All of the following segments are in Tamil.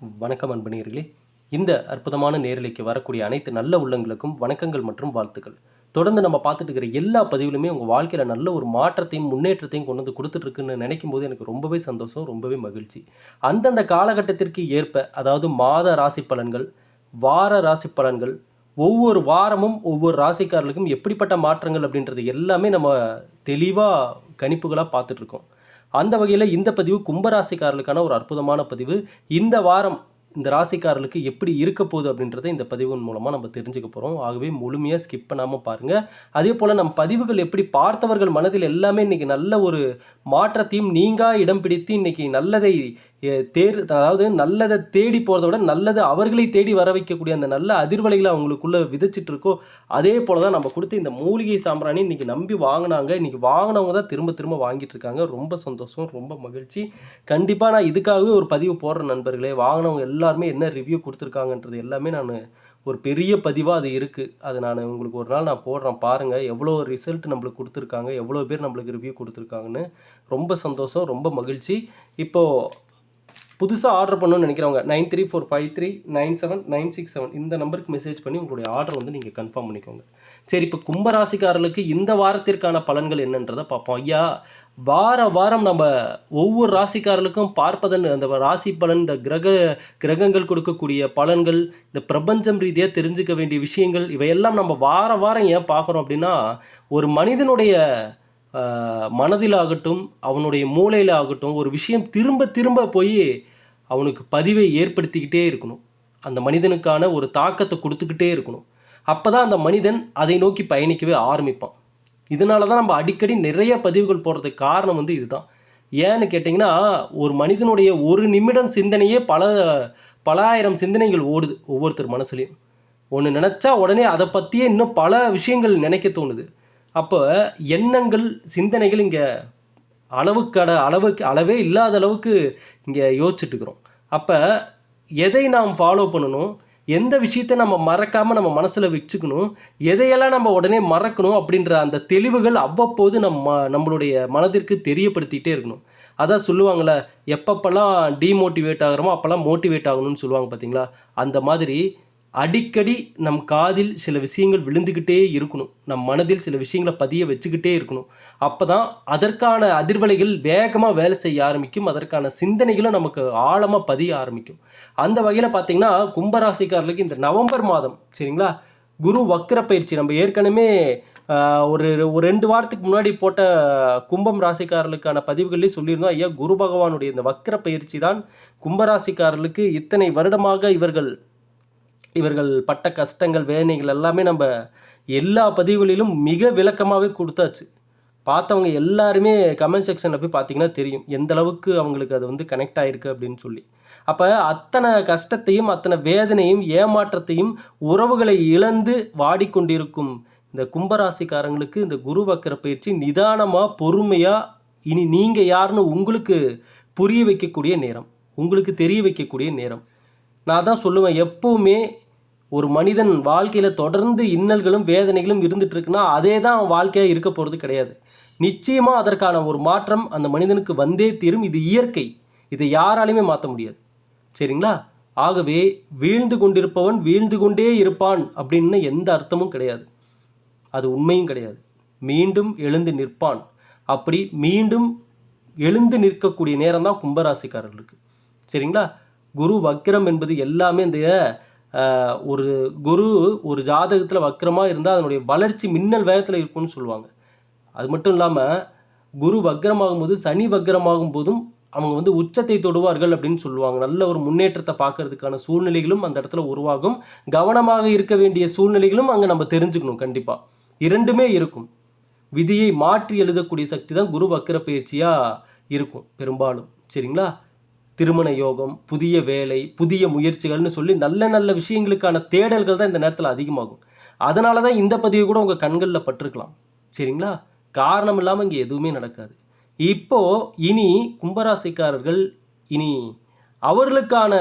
வணக்கம் அன்பணியர்களே இந்த அற்புதமான நேரலைக்கு வரக்கூடிய அனைத்து நல்ல உள்ளங்களுக்கும் வணக்கங்கள் மற்றும் வாழ்த்துக்கள். தொடர்ந்து நம்ம பார்த்துட்டு இருக்கிற எல்லா பதிவுலுமே உங்கள் வாழ்க்கையில் நல்ல ஒரு மாற்றத்தையும் முன்னேற்றத்தையும் கொண்டு வந்து கொடுத்துட்டு இருக்குன்னு நினைக்கும் போது எனக்கு ரொம்பவே சந்தோஷம் ரொம்பவே மகிழ்ச்சி. அந்தந்த காலகட்டத்திற்கு ஏற்ப அதாவது மாத ராசி பலன்கள் வார ராசி பலன்கள் ஒவ்வொரு வாரமும் ஒவ்வொரு ராசிக்காரர்களுக்கும் எப்படிப்பட்ட மாற்றங்கள் அப்படின்றது எல்லாமே நம்ம தெளிவாக கணிப்புகளாக பார்த்துட்ருக்கோம். அந்த வகையில் இந்த பதிவு கும்பராசிக்காரர்களுக்கான ஒரு அற்புதமான பதிவு. இந்த வாரம் இந்த ராசிக்காரர்களுக்கு எப்படி இருக்க போகுது அப்படின்றத இந்த பதிவின் மூலமாக நம்ம தெரிஞ்சுக்க போகிறோம் ஆகவே முழுமையாக ஸ்கிப் பண்ணாமல் பாருங்கள் அதே போல் நம் பதிவுகள் எப்படி பார்த்தவர்கள் மனதில் எல்லாமே இன்றைக்கி நல்ல ஒரு மாற்றத்தையும் நீங்கா இடம் பிடித்து இன்றைக்கி நல்லதை தேர் அதாவது நல்லதை தேடி போகிறத விட நல்லது அவர்களை தேடி வர வைக்கக்கூடிய அந்த நல்ல அதிர்வலைகளை அவங்களுக்குள்ளே விதைச்சிட்டு இருக்கோ அதே போல் தான் நம்ம கொடுத்த இந்த மூலிகை சாம்பிராணி இன்றைக்கி நம்பி வாங்கினாங்க. இன்றைக்கி வாங்கினவங்க தான் திரும்ப திரும்ப வாங்கிட்டு இருக்காங்க. ரொம்ப சந்தோஷம் ரொம்ப மகிழ்ச்சி. கண்டிப்பாக நான் இதுக்காகவே ஒரு பதிவு போடுற நண்பர்களே. வாங்கினவங்க எல்லாருமே என்ன ரிவ்யூ கொடுத்துருக்காங்கன்றது எல்லாமே நான் ஒரு பெரிய பதிவாக அது இருக்குது அது நான் உங்களுக்கு ஒரு நாள் நான் போடுறேன். பாருங்கள் எவ்வளோ ரிசல்ட் நம்மளுக்கு கொடுத்துருக்காங்க எவ்வளோ பேர் நம்மளுக்கு ரிவ்யூ கொடுத்துருக்காங்கன்னு ரொம்ப சந்தோஷம் ரொம்ப மகிழ்ச்சி. இப்போது புதுசாக ஆர்டர் பண்ணணும்னு நினைக்கிறவங்க nine three four five three nine seven nine six seven இந்த நம்பருக்கு மெசேஜ் பண்ணி உங்களுடைய ஆர்டர் வந்து நீங்கள் கன்ஃபார்ம் பண்ணிக்கோங்க. சரி இப்போ கும்பராசிக்காரர்களுக்கு இந்த வாரத்திற்கான பலன்கள் என்னன்றதை பார்ப்போம். ஐயா வார வாரம் நம்ம ஒவ்வொரு ராசிக்காரர்களுக்கும் பார்ப்பதன் அந்த ராசி பலன் இந்த கிரக கிரகங்கள் கொடுக்கக்கூடிய பலன்கள் இந்த பிரபஞ்சம் ரீதியாக தெரிஞ்சுக்க வேண்டிய விஷயங்கள் இவையெல்லாம் நம்ம வார வாரம் ஏன் பார்க்குறோம் அப்படின்னா ஒரு மனிதனுடைய மனதிலாகட்டும் அவனுடைய மூளையில் ஆகட்டும் ஒரு விஷயம் திரும்ப திரும்ப போய் அவனுக்கு பதிவை ஏற்படுத்திக்கிட்டே இருக்கணும். அந்த மனிதனுக்கான ஒரு தாக்கத்தை கொடுத்துக்கிட்டே இருக்கணும். அப்போ தான் அந்த மனிதன் அதை நோக்கி பயணிக்கவே ஆரம்பிப்பான். இதனால தான் நம்ம அடிக்கடி நிறைய பதிவுகள் போடுறதுக்கு காரணம் வந்து இதுதான். ஏன்னு கேட்டிங்கன்னா ஒரு மனிதனுடைய ஒரு நிமிடம் சிந்தனையே பல பல ஆயிரம் சிந்தனைகள் ஓடுது ஒவ்வொருத்தர் மனசுலையும். ஒன்று நினச்சா உடனே அதை பற்றியே இன்னும் பல விஷயங்கள் நினைக்க தோணுது. அப்போ எண்ணங்கள் சிந்தனைகள் இங்கே அளவுக்கான அளவுக்கு அளவே இல்லாத அளவுக்கு இங்கே யோசிச்சுட்டு இருக்கிறோம். அப்போ எதை நாம் ஃபாலோ பண்ணணும்? எந்த விஷயத்தை நம்ம மறக்காமல் நம்ம மனசில் வச்சுக்கணும் எதையெல்லாம் நம்ம உடனே மறக்கணும் அப்படின்ற அந்த தெளிவுகள் அவ்வப்போது நம்ம நம்மளுடைய மனதிற்கு தெரியப்படுத்திகிட்டே இருக்கணும். அதான் சொல்லுவாங்களே எப்பப்பெல்லாம் டீமோட்டிவேட் ஆகிறோமோ அப்போல்லாம் மோட்டிவேட் ஆகணும்னு சொல்லுவாங்க பார்த்தீங்களா அந்த மாதிரி அடிக்கடி நம் காதில் சில விஷயங்கள் விழுந்துக்கிட்டே இருக்கணும். நம் மனதில் சில விஷயங்களை பதிய வச்சுக்கிட்டே இருக்கணும். அப்போ தான் அதற்கான அதிர்வலைகள் வேகமாக வேலை செய்ய ஆரம்பிக்கும். அதற்கான சிந்தனைகளும் நமக்கு ஆழமாக பதிய ஆரம்பிக்கும். அந்த வகையில் பார்த்தீங்கன்னா கும்பராசிக்காரர்களுக்கு இந்த நவம்பர் மாதம் சரிங்களா? குரு வக்கர பயிற்சி. நம்ம ஏற்கனவே ஒரு ஒரு ரெண்டு வாரத்துக்கு முன்னாடி போட்ட கும்பம் ராசிக்காரர்களுக்கான பதிவுகளே சொல்லியிருந்தோம். ஐயா குரு பகவானுடைய இந்த வக்கர பயிற்சி தான் கும்பராசிக்காரர்களுக்கு இத்தனை வருடமாக இவர்கள் இவர்கள் பட்ட கஷ்டங்கள் வேதனைகள் எல்லாமே நம்ம எல்லா பதிவுகளிலும் மிக விளக்கமாகவே கொடுத்தாச்சு. பார்த்தவங்க எல்லாருமே கமெண்ட் செக்ஷனில் போய் பார்த்தீங்கன்னா தெரியும். எந்த அளவுக்கு அவங்களுக்கு அது வந்து கனெக்ட் ஆகிருக்கு அப்படின்னு சொல்லி. அப்போ அத்தனை கஷ்டத்தையும் அத்தனை வேதனையும் ஏமாற்றத்தையும் உறவுகளை இழந்து வாடிக்கொண்டிருக்கும் இந்த கும்பராசிக்காரங்களுக்கு இந்த குரு வக்கர பயிற்சி நிதானமாக பொறுமையாக இனி நீங்கள் யாருன்னு உங்களுக்கு புரிய வைக்கக்கூடிய நேரம். உங்களுக்கு தெரிய வைக்கக்கூடிய நேரம். நான் தான் சொல்லுவேன் எப்போவுமே ஒரு மனிதன் வாழ்க்கையில் தொடர்ந்து இன்னல்களும் வேதனைகளும் இருந்துட்டு இருக்குன்னா அதே தான் அவன் வாழ்க்கையாக இருக்க போகிறது கிடையாது. நிச்சயமாக அதற்கான ஒரு மாற்றம் அந்த மனிதனுக்கு வந்தே தீரும். இது இயற்கை. இதை யாராலையுமே மாற்ற முடியாது. சரிங்களா? ஆகவே வீழ்ந்து கொண்டிருப்பவன் வீழ்ந்து கொண்டே இருப்பான் அப்படின்னு எந்த அர்த்தமும் கிடையாது. அது உண்மையும் கிடையாது. மீண்டும் எழுந்து நிற்பான். அப்படி மீண்டும் எழுந்து நிற்கக்கூடிய நேரம் தான் கும்பராசிக்காரர்களுக்கு. சரிங்களா? குரு வக்கிரம் என்பது எல்லாமே இந்த ஒரு குரு ஒரு ஜாதகத்தில் வக்கரமாக இருந்தால் அதனுடைய வளர்ச்சி மின்னல் வேகத்தில் இருக்கும்னு சொல்லுவாங்க. அது மட்டும் இல்லாமல் குரு வக்கரமாகும் போது சனி வக்கரமாகும் போதும் அவங்க வந்து உச்சத்தை தொடுவார்கள் அப்படின்னு சொல்லுவாங்க. நல்ல ஒரு முன்னேற்றத்தை பார்க்கறதுக்கான சூழ்நிலைகளும் அந்த இடத்துல உருவாகும். கவனமாக இருக்க வேண்டிய சூழ்நிலைகளும் அங்கே நம்ம தெரிஞ்சுக்கணும் கண்டிப்பாக இரண்டுமே இருக்கும். விதியை மாற்றி எழுதக்கூடிய சக்தி தான் குரு வக்கர பயிற்சியாக இருக்கும் பெரும்பாலும். சரிங்களா? திருமண யோகம் புதிய வேலை புதிய முயற்சிகள்னு சொல்லி நல்ல நல்ல விஷயங்களுக்கான தேடல்கள் தான் இந்த நேரத்தில் அதிகமாகும். அதனால தான் இந்த பதிவு கூட உங்கள் கண்களில் பட்டிருக்கலாம். சரிங்களா? காரணம் இல்லாமல் இங்கே எதுவுமே நடக்காது. இப்போ இனி கும்பராசிக்காரர்கள் இனி அவர்களுக்கான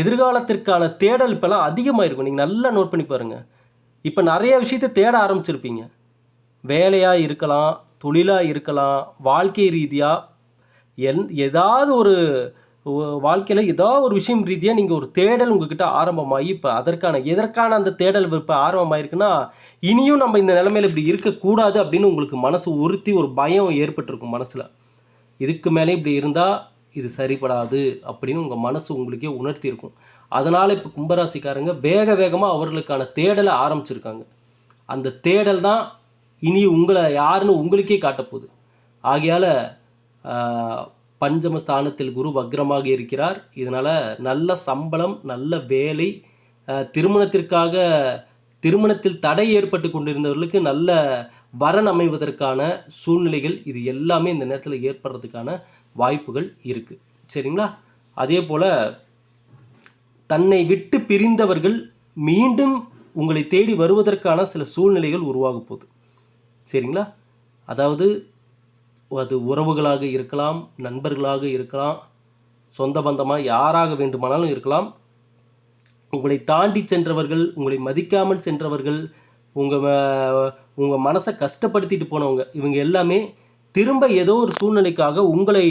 எதிர்காலத்திற்கான தேடல் இப்போலாம் அதிகமாக இருக்கும் நீங்கள் நல்லா நோட் பண்ணி பாருங்கள் இப்போ நிறைய விஷயத்தை தேட ஆரம்பிச்சிருப்பீங்க. வேலையாக இருக்கலாம் தொழிலாக இருக்கலாம் வாழ்க்கை ரீதியாக என் ஏதாவது ஒரு வாழ்க்கையில் ஏதோ ஒரு விஷயம் ரீதியாக நீங்கள் ஒரு தேடல் உங்ககிட்ட ஆரம்பமாகி இப்போ அதற்கான எதற்கான அந்த தேடல் இப்போ ஆரம்பமாயிருக்குன்னா இனியும் நம்ம இந்த நிலமையில் இப்படி இருக்கக்கூடாது அப்படின்னு உங்களுக்கு மனசு உறுத்தி ஒரு பயம் ஏற்பட்டிருக்கும் மனசில். இதுக்கு மேலே இப்படி இருந்தால் இது சரிப்படாது அப்படின்னு உங்கள் மனசு உங்களுக்கே உணர்த்தியிருக்கும். அதனால் இப்போ கும்பராசிக்காரங்க வேக வேகமாக அவர்களுக்கான தேடலை ஆரம்பிச்சிருக்காங்க. அந்த தேடல் தான் இனி உங்களை யாருன்னு உங்களுக்கே காட்டப்போகுது. ஆகையால் பஞ்சமஸ்தானத்தில் குரு வக்ரமாக இருக்கிறார். இதனால் நல்ல சம்பளம் நல்ல வேலை திருமணத்திற்காக திருமணத்தில் தடை ஏற்பட்டு கொண்டிருந்தவர்களுக்கு நல்ல வரன் அமைவதற்கான சூழ்நிலைகள் இது எல்லாமே இந்த நேரத்தில் ஏற்படுறதுக்கான வாய்ப்புகள் இருக்குது சரிங்களா? அதே போல் தன்னை விட்டு பிரிந்தவர்கள் மீண்டும் உங்களை தேடி வருவதற்கான சில சூழ்நிலைகள் உருவாக போகுது. சரிங்களா? அதாவது அது உறவுகளாக இருக்கலாம் நண்பர்களாக இருக்கலாம் சொந்த பந்தமாக யாராக வேண்டுமானாலும் இருக்கலாம். உங்களை தாண்டி சென்றவர்கள் உங்களை மதிக்காமல் சென்றவர்கள் உங்கள் உங்கள் மனசை கஷ்டப்படுத்திட்டு போனவங்க இவங்க எல்லாமே திரும்ப ஏதோ ஒரு சூழ்நிலைக்காக உங்களை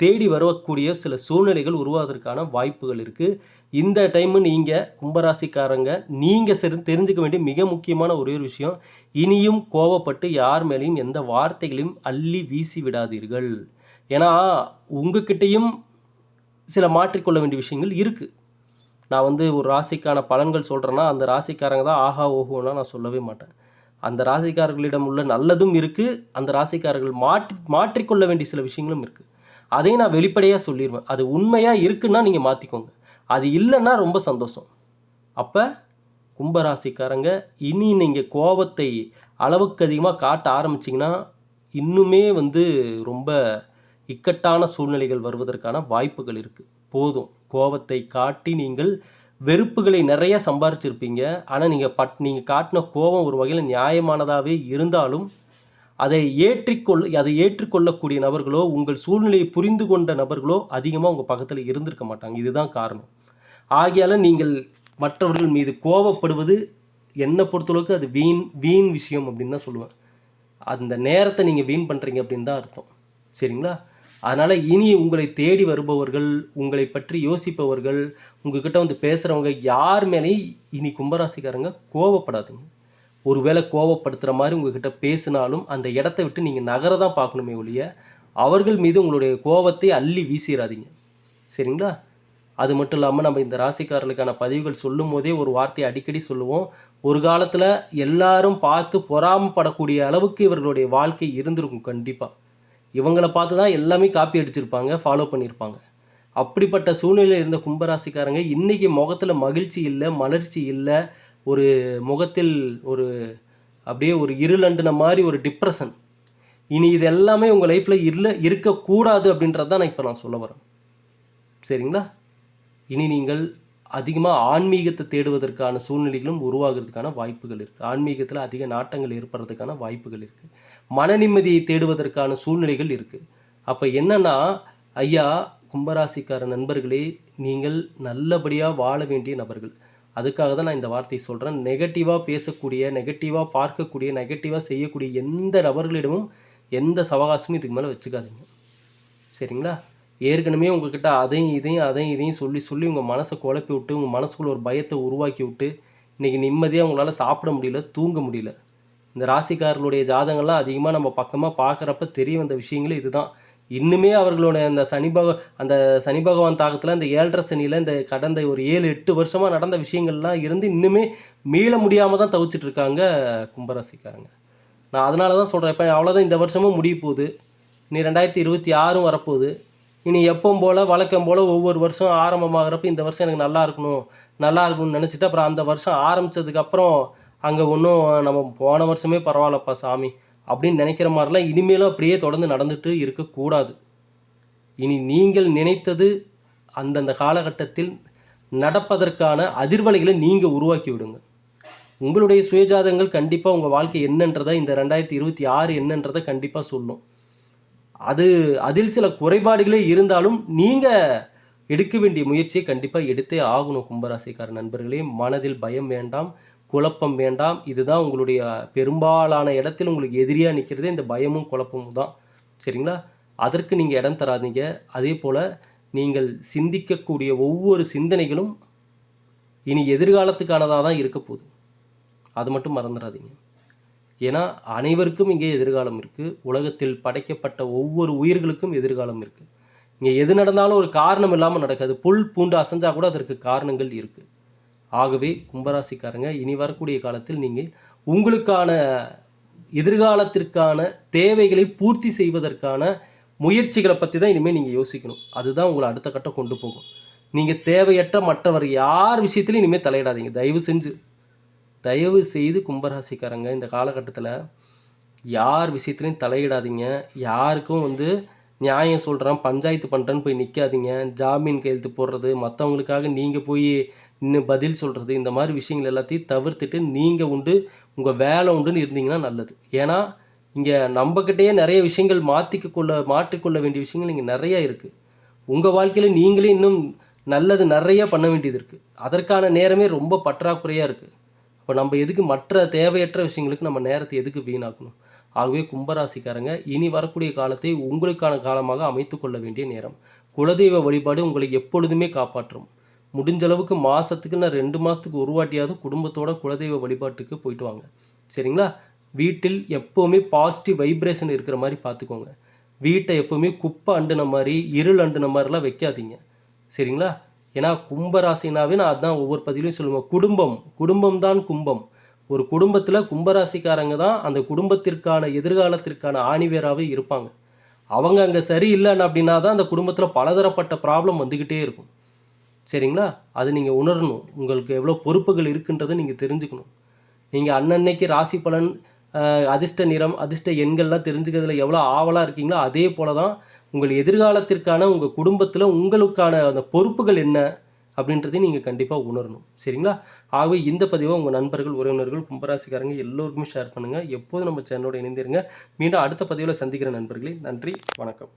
தேடி வரக்கூடிய சில சூழ்நிலைகள் உருவாவதற்கான வாய்ப்புகள் இருக்குது இந்த டைமு நீங்கள் கும்பராசிக்காரங்க நீங்கள் செரு தெரிஞ்சுக்க வேண்டிய மிக முக்கியமான ஒரே ஒரு விஷயம் இனியும் கோவப்பட்டு யார் மேலேயும் எந்த வார்த்தைகளையும் அள்ளி வீசி விடாதீர்கள். ஏன்னா உங்ககிட்டயும் சில மாற்றிக்கொள்ள வேண்டிய விஷயங்கள் இருக்குது நான் வந்து ஒரு ராசிக்கான பலன்கள் சொல்கிறேன்னா அந்த ராசிக்காரங்க தான் ஆஹா ஓஹோன்னா நான் சொல்லவே மாட்டேன். அந்த ராசிக்காரர்களிடம் உள்ள நல்லதும் இருக்குது அந்த ராசிக்காரர்கள் மாற்றி மாற்றிக்கொள்ள வேண்டிய சில விஷயங்களும் இருக்குது அதையும் நான் வெளிப்படையாக சொல்லிடுவேன் அது உண்மையாக இருக்குன்னா நீங்கள் மாற்றிக்கோங்க அது இல்லைன்னா ரொம்ப சந்தோஷம். அப்போ கும்பராசிக்காரங்க இனி நீங்கள் கோபத்தை அளவுக்கு அதிகமாக காட்ட ஆரம்பிச்சிங்கன்னா இன்னுமே வந்து ரொம்ப இக்கட்டான சூழ்நிலைகள் வருவதற்கான வாய்ப்புகள் இருக்குது போதும். கோபத்தை காட்டி நீங்கள் வெறுப்புகளை நிறைய சம்பாரிச்சிருப்பீங்க. ஆனால் நீங்கள் பட் நீங்கள் காட்டின கோபம் ஒரு வகையில் நியாயமானதாகவே இருந்தாலும் அதை ஏற்றிக்கொள் அதை ஏற்றுக்கொள்ளக்கூடிய நபர்களோ உங்கள் சூழ்நிலையை புரிந்து கொண்ட நபர்களோ அதிகமாக உங்கள் பக்கத்தில் இருந்திருக்க மாட்டாங்க. இதுதான் காரணம். ஆகையால் நீங்கள் மற்றவர்கள் மீது கோபப்படுவது என்னை பொறுத்தளவுக்கு அது வீண் வீண் விஷயம் அப்படின்னு தான் சொல்லுவேன். அந்த நேரத்தை நீங்கள் வீண் பண்ணுறீங்க அப்படின்னு தான் அர்த்தம். சரிங்களா? அதனால் இனி உங்களை தேடி வருபவர்கள் உங்களை பற்றி யோசிப்பவர்கள் உங்ககிட்ட வந்து பேசுகிறவங்க யார் மேலேயும் இனி கும்பராசிக்காரங்க கோவப்படாதுங்க ஒருவேளை கோவப்படுத்துகிற மாதிரி உங்ககிட்ட பேசினாலும் அந்த இடத்த விட்டு நீங்கள் நகர தான் பார்க்கணுமே ஒழிய அவர்கள் மீது உங்களுடைய கோபத்தை அள்ளி வீசிடாதீங்க சரிங்களா? அது மட்டும் இல்லாமல் நம்ம இந்த ராசிக்காரர்களுக்கான பதிவுகள் சொல்லும் போதே ஒரு வார்த்தையை அடிக்கடி சொல்லுவோம். ஒரு காலத்தில் எல்லாரும் பார்த்து பொறாமப்படக்கூடிய அளவுக்கு இவர்களுடைய வாழ்க்கை இருந்திருக்கும் கண்டிப்பாக இவங்களை பார்த்து தான் எல்லாமே காப்பி அடிச்சிருப்பாங்க ஃபாலோ பண்ணியிருப்பாங்க அப்படிப்பட்ட சூழ்நிலையில் இருந்த கும்பராசிக்காரங்க இன்றைக்கி முகத்தில் மகிழ்ச்சி இல்லை மலர்ச்சி இல்லை ஒரு முகத்தில் ஒரு அப்படியே ஒரு இருளண்டுன மாதிரி ஒரு டிப்ரெஷன் இனி இது எல்லாமே உங்கள் லைஃப்பில் இல்லை இருக்கக்கூடாது அப்படின்றது தான் நான் இப்போ நான் சொல்ல வரேன். சரிங்களா? இனி நீங்கள் அதிகமாக ஆன்மீகத்தை தேடுவதற்கான சூழ்நிலைகளும் உருவாகிறதுக்கான வாய்ப்புகள் இருக்குது ஆன்மீகத்தில் அதிக நாட்டங்கள் ஏற்படுறதுக்கான வாய்ப்புகள் இருக்குது மன நிம்மதியை தேடுவதற்கான சூழ்நிலைகள் இருக்குது அப்போ என்னன்னா ஐயா கும்பராசிக்கார நண்பர்களே நீங்கள் நல்லபடியாக வாழ வேண்டிய நபர்கள். அதுக்காக தான் நான் இந்த வார்த்தையை சொல்கிறேன் நெகட்டிவாக பேசக்கூடிய நெகட்டிவாக பார்க்கக்கூடிய நெகட்டிவாக செய்யக்கூடிய எந்த நபர்களிடமும் எந்த சவகாசமும் இதுக்கு மேலே வச்சுக்காதீங்க. சரிங்களா? ஏற்கனவே உங்ககிட்ட அதையும் இதையும் அதையும் இதையும் சொல்லி சொல்லி உங்கள் மனசை குழப்பி விட்டு உங்கள் மனசுக்குள்ள ஒரு பயத்தை உருவாக்கி விட்டு இன்றைக்கி நிம்மதியாக உங்களால் சாப்பிட முடியல தூங்க முடியல. இந்த ராசிக்காரர்களுடைய ஜாதகங்கள்லாம் அதிகமாக நம்ம பக்கமாக பார்க்குறப்ப தெரிய வந்த விஷயங்களே இதுதான். இன்னுமே அவர்களோட அந்த சனி பக அந்த சனி பகவான் தாக்கத்தில் இந்த ஏழரை சனியில் இந்த கடந்த ஒரு ஏழு எட்டு வருஷமாக நடந்த விஷயங்கள்லாம் இருந்து இன்னுமே மீள முடியாமல் தான் தவிச்சிட்டு இருக்காங்க கும்பராசிக்காரங்க. நான் அதனால தான் சொல்கிறேன் இப்போ அவ்வளோதான் இந்த வருஷமும் முடிய போகுது. இனி ரெண்டாயிரத்தி இருபத்தி ஆறும் வரப்போகுது. இனி எப்பவும் போல் வழக்கம் போல் ஒவ்வொரு வருஷம் ஆரம்பமாகிறப்ப இந்த வருஷம் எனக்கு நல்லா இருக்கணும் நல்லா இருக்கணும்னு நினச்சிட்டு அப்புறம் அந்த வருஷம் ஆரம்பித்ததுக்கப்புறம் அங்கே ஒன்றும் நம்ம போன வருஷமே பரவாயில்லப்பா சாமி அப்படின்னு நினைக்கிற மாதிரிலாம் இனிமேலும் அப்படியே தொடர்ந்து நடந்துட்டு இருக்கக்கூடாது இனி நீங்கள் நினைத்தது அந்தந்த காலகட்டத்தில் நடப்பதற்கான அதிர்வலைகளை நீங்கள் உருவாக்கி விடுங்க. உங்களுடைய சுயஜாதகங்கள் கண்டிப்பாக உங்கள் வாழ்க்கை என்னன்றதை இந்த ரெண்டாயிரத்தி இருபத்தி ஆறு என்னன்றதை கண்டிப்பாக சொல்லும். அது அதில் சில குறைபாடுகளே இருந்தாலும் நீங்கள் எடுக்க வேண்டிய முயற்சியை கண்டிப்பாக எடுத்தே ஆகணும் கும்பராசிக்கார நண்பர்களே. மனதில் பயம் வேண்டாம் குழப்பம் வேண்டாம். இதுதான் உங்களுடைய பெரும்பாலான இடத்தில் உங்களுக்கு எதிரியாக நிற்கிறது இந்த பயமும் குழப்பமும் தான். சரிங்களா? அதற்கு நீங்கள் இடம் தராதீங்க. அதே போல் நீங்கள் சிந்திக்கக்கூடிய ஒவ்வொரு சிந்தனைகளும் இனி எதிர்காலத்துக்கானதாக தான் இருக்க போகுது. அது மட்டும் மறந்துடாதீங்க. ஏன்னா அனைவருக்கும் இங்கே எதிர்காலம் இருக்குது உலகத்தில் படைக்கப்பட்ட ஒவ்வொரு உயிர்களுக்கும் எதிர்காலம் இருக்குது இங்கே எது நடந்தாலும் ஒரு காரணம் இல்லாமல் நடக்காது. புல் பூண்டு அசைஞ்சால் கூட அதற்கு காரணங்கள் இருக்குது ஆகவே கும்பராசிக்காரங்க இனி வரக்கூடிய காலத்தில் நீங்கள் உங்களுக்கான எதிர்காலத்திற்கான தேவைகளை பூர்த்தி செய்வதற்கான முயற்சிகளை பற்றி தான் இனிமேல் நீங்கள் யோசிக்கணும். அதுதான் உங்களை அடுத்த கட்டம் கொண்டு போகும். நீங்கள் தேவையற்ற மற்றவர் யார் விஷயத்துலையும் இனிமேல் தலையிடாதீங்க. தயவு செஞ்சு தயவு செய்து கும்பராசிக்காரங்க இந்த காலகட்டத்தில் யார் விஷயத்துலையும் தலையிடாதீங்க. யாருக்கும் வந்து நியாயம் சொல்கிறேன் பஞ்சாயத்து பண்ணுறேன்னு போய் நிற்காதீங்க ஜாமீன் கையெழுத்து போடுறது மற்றவங்களுக்காக நீங்கள் போய் இன்னும் பதில் சொல்கிறது இந்த மாதிரி விஷயங்கள் எல்லாத்தையும் தவிர்த்துட்டு நீங்கள் உண்டு உங்கள் வேலை உண்டுன்னு இருந்தீங்கன்னா நல்லது. ஏன்னா இங்கே நம்மக்கிட்டேயே நிறைய விஷயங்கள் மாற்றிக்க கொள்ள மாற்றிக்கொள்ள வேண்டிய விஷயங்கள் இங்கே நிறையா இருக்குது உங்கள் வாழ்க்கையில் நீங்களே இன்னும் நல்லது நிறைய பண்ண வேண்டியது இருக்குது அதற்கான நேரமே ரொம்ப பற்றாக்குறையாக இருக்குது இப்போ நம்ம எதுக்கு மற்ற தேவையற்ற விஷயங்களுக்கு நம்ம நேரத்தை எதுக்கு வீணாக்கணும்? ஆகவே கும்பராசிக்காரங்க இனி வரக்கூடிய காலத்தை உங்களுக்கான காலமாக அமைத்து கொள்ள வேண்டிய நேரம். குலதெய்வ வழிபாடு உங்களை எப்பொழுதுமே காப்பாற்றும். முடிஞ்ச அளவுக்கு மாதத்துக்கு நான் ரெண்டு மாதத்துக்கு ஒரு வாட்டியாவது குடும்பத்தோட குலதெய்வ வழிபாட்டுக்கு போயிட்டு வாங்க. சரிங்களா? வீட்டில் எப்போவுமே பாசிட்டிவ் வைப்ரேஷன் இருக்கிற மாதிரி பார்த்துக்கோங்க வீட்டை எப்போவுமே குப்பை அண்டுன மாதிரி இருள் அண்டுன மாதிரிலாம் வைக்காதீங்க. சரிங்களா? ஏன்னா கும்பராசினாவே நான் அதான் ஒவ்வொரு பதிலையும் சொல்லுவேன். குடும்பம் குடும்பம் தான் கும்பம். ஒரு குடும்பத்தில் கும்பராசிக்காரங்க தான் அந்த குடும்பத்திற்கான எதிர்காலத்திற்கான ஆணிவேராகவே இருப்பாங்க. அவங்க அங்கே சரி இல்லைன்னு அப்படின்னா தான் அந்த குடும்பத்தில் பலதரப்பட்ட ப்ராப்ளம் வந்துக்கிட்டே இருக்கும். சரிங்களா? அது நீங்கள் உணரணும். உங்களுக்கு எவ்வளோ பொறுப்புகள் இருக்குன்றதை நீங்கள் தெரிஞ்சுக்கணும். நீங்கள் அன்னன்னைக்கு ராசி பலன் அதிர்ஷ்ட நிறம் அதிர்ஷ்ட எண்கள்லாம் தெரிஞ்சுக்கிறதுல எவ்வளோ ஆவலாக இருக்கீங்களோ அதே போல தான் உங்கள் எதிர்காலத்திற்கான உங்கள் குடும்பத்தில் உங்களுக்கான அந்த பொறுப்புகள் என்ன அப்படின்றதையும் நீங்கள் கண்டிப்பாக உணரணும். சரிங்களா? ஆகவே இந்த பதிவை உங்கள் நண்பர்கள் உறவினர்கள் கும்பராசிக்காரங்க எல்லோருக்குமே ஷேர் பண்ணுங்கள் எப்போதும் நம்ம சேனலோடு இணைந்திருங்க. மீண்டும் அடுத்த பதிவில் சந்திக்கிற நண்பர்களே நன்றி வணக்கம்.